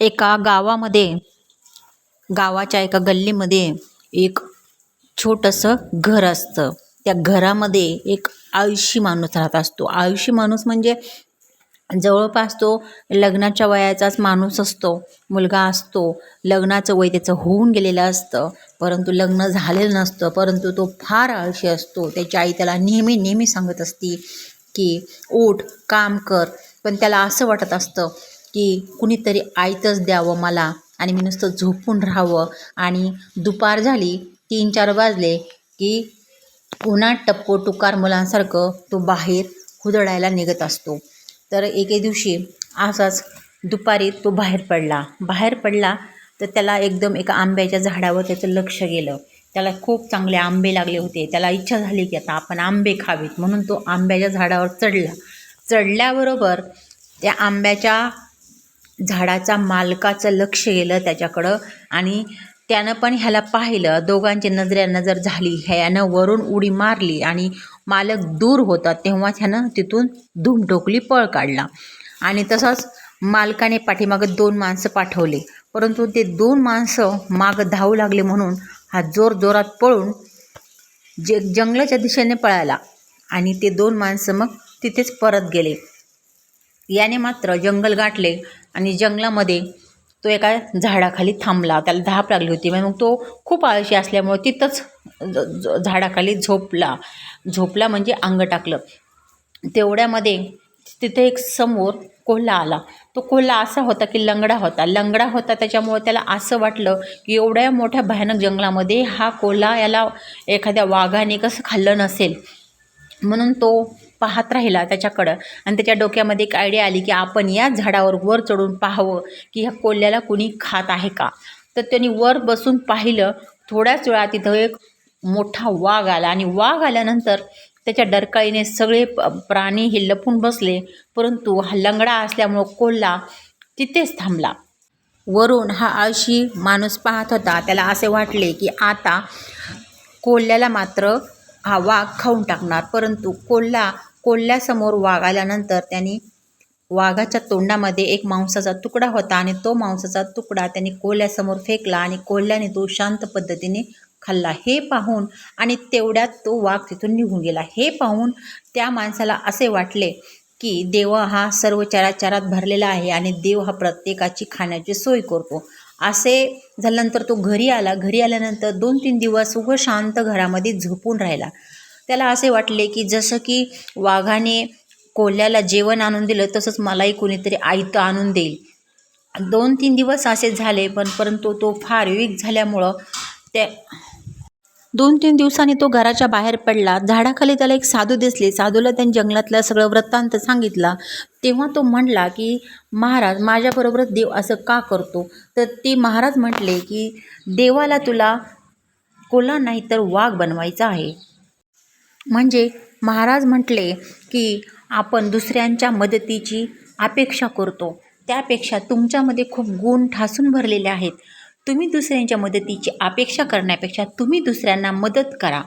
एका गावामध्ये गावाच्या एका गल्लीमध्ये एक छोटंसं घर असतं. त्या घरामध्ये एक आळशी माणूस राहत असतो. आळशी माणूस म्हणजे जवळपास तो लग्नाच्या वयाचाच माणूस असतो मुलगा असतो. लग्नाचं वय त्याचं होऊन गेलेलं असतं. परंतु लग्न झालेलं नसतं. परंतु तो फार आळशी असतो. त्याची आई त्याला नेहमी नेहमी सांगत असती की ओठ काम कर. पण त्याला असं वाटत असतं की कुणीतरी आयतच द्यावं मला आणि मी नुसतं झोपून राहावं. आणि दुपार झाली तीन चार वाजले की उन्हात टप्पो टुकार मुलांसारखं तो बाहेर हुदडायला निघत असतो. तर एके दिवशी असाच दुपारी तो बाहेर पडला. बाहेर पडला तर त्याला एकदम एका आंब्याच्या झाडावर त्याचं लक्ष गेलं. त्याला खूप चांगले आंबे लागले होते. त्याला इच्छा झाली की आता आपण आंबे खावेत. म्हणून तो आंब्याच्या झाडावर चढला. चढल्याबरोबर त्या आंब्याच्या झाडाचा मालकाचं लक्ष गेलं त्याच्याकडं. आणि त्यानं पण ह्याला पाहिलं दोघांची नजऱ्या नजर झाली ह्यानं वरून उडी मारली आणि मालक दूर होता तेव्हा ह्यानं तिथून धूमटोकली पळ काढला. आणि तसंच मालकाने पाठीमागं दोन माणसं पाठवले. परंतु ते दोन माणसं मागं धावू लागले म्हणून हा जोर जोरात पळून जे जंगलाच्या दिशेने पळाला आणि ते दोन माणसं मग तिथेच परत गेले. याने मात्र जंगल गाठले. आणि जंगलामध्ये तो एका झाडाखाली थांबला. त्याला धाप लागली होती. मग तो खूप आळशी असल्यामुळे तिथंच झाडाखाली झोपला. झोपला म्हणजे अंग टाकलं. तेवढ्यामध्ये तिथे एक समोर कोल्हा आला. तो कोल्हा असा होता की लंगडा होता. लंगडा होता त्याच्यामुळे त्याला असं वाटलं की एवढ्या मोठ्या भयानक जंगलामध्ये हा कोल्हा याला एखाद्या वाघाने कसं खाल्लं नसेल. म्हणून तो पाहत राहिला त्याच्याकडं. आणि त्याच्या डोक्यामध्ये एक आयडिया आली की आपण या झाडावर वर चढून पाहावं की ह्या कोल्ह्याला कुणी खात आहे का? तर त्यांनी वर बसून पाहिलं थोड्याच वेळा तिथं एक मोठा वाघ आला. आणि वाघ आल्यानंतर त्याच्या डरकाळीने सगळे प प्राणी हे लपून बसले. परंतु हा लंगडा असल्यामुळं कोल्हा तिथेच थांबला. वरून हा आळशी माणूस पाहत होता. त्याला असे वाटले की आता कोल्ह्याला मात्र हा वाघ खाऊन टाकणार. परंतु कोल्हा कोल्ह्यासमोर वाघ आल्यानंतर त्यांनी वाघाच्या तोंडामध्ये एक मांसाचा तुकडा होता आणि तो मांसाचा तुकडा त्यांनी कोल्ह्यासमोर फेकला आणि कोल्ह्याने तो शांत पद्धतीने खाल्ला. हे पाहून आणि तेवढ्यात तो वाघ तिथून निघून गेला. हे पाहून त्या माणसाला असे वाटले की देव हा सर्व चराचारात भरलेला आहे आणि देव हा प्रत्येकाची खाण्याची सोय करतो. असे झाल्यानंतर तो घरी आला. घरी आल्यानंतर दोन तीन दिवस उघं शांत घरामध्ये झोपून राहिला. त्याला असे वाटले की जसं की वाघाने कोल्ह्याला जेवण आणून दिलं तसंच मलाही कोणीतरी आयतं आणून देईल. दोन तीन दिवस असे झाले पण परंतु तो फार वीक झाल्यामुळं त्या दोन तीन दिवसांनी तो घराच्या बाहेर पडला. झाडाखाली त्याला एक साधू दिसले. साधूला त्यांनी जंगलातलं सगळं वृत्तांत सांगितला. तेव्हा तो म्हणला की महाराज माझ्याबरोबरच देव असं का करतो? तर ते महाराज म्हटले की देवाला तुला कोला नाही तर वाघ बनवायचा आहे. म्हणजे महाराज म्हटले की आपण दुसऱ्यांच्या मदतीची अपेक्षा करतो. त्यापेक्षा तुमच्यामध्ये खूप गुण ठासून भरलेले आहेत. तुम्ही दुसऱ्यांच्या मदतीची अपेक्षा करण्यापेक्षा तुम्ही दुसऱ्यांना मदत करा.